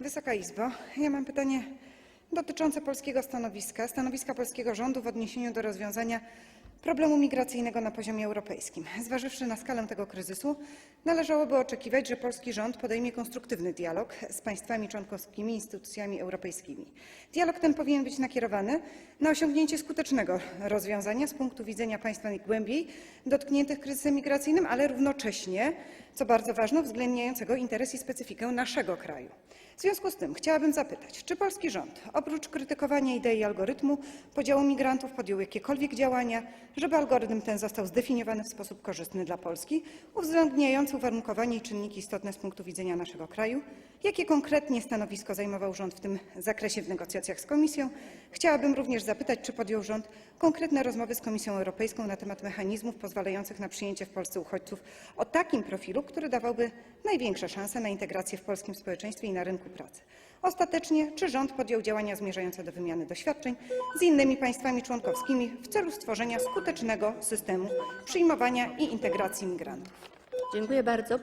Wysoka Izbo, ja mam pytanie dotyczące polskiego stanowiska, stanowiska polskiego rządu w odniesieniu do rozwiązania problemu migracyjnego na poziomie europejskim. Zważywszy na skalę tego kryzysu, należałoby oczekiwać, że polski rząd podejmie konstruktywny dialog z państwami członkowskimi, instytucjami europejskimi. Dialog ten powinien być nakierowany na osiągnięcie skutecznego rozwiązania z punktu widzenia państw najgłębiej dotkniętych kryzysem migracyjnym, ale równocześnie, co bardzo ważne, uwzględniającego interes i specyfikę naszego kraju. W związku z tym chciałabym zapytać, czy polski rząd oprócz krytykowania idei algorytmu podziału migrantów podjął jakiekolwiek działania, żeby algorytm ten został zdefiniowany w sposób korzystny dla Polski, uwzględniający uwarunkowania i czynniki istotne z punktu widzenia naszego kraju? Jakie konkretnie stanowisko zajmował rząd w tym zakresie w negocjacjach z Komisją? Chciałabym również zapytać, czy podjął rząd konkretne rozmowy z Komisją Europejską na temat mechanizmów pozwalających na przyjęcie w Polsce uchodźców o takim profilu, który dawałby największe szanse na integrację w polskim społeczeństwie i na rynku pracy. Ostatecznie, czy rząd podjął działania zmierzające do wymiany doświadczeń z innymi państwami członkowskimi w celu stworzenia skutecznego systemu przyjmowania i integracji migrantów? Dziękuję bardzo.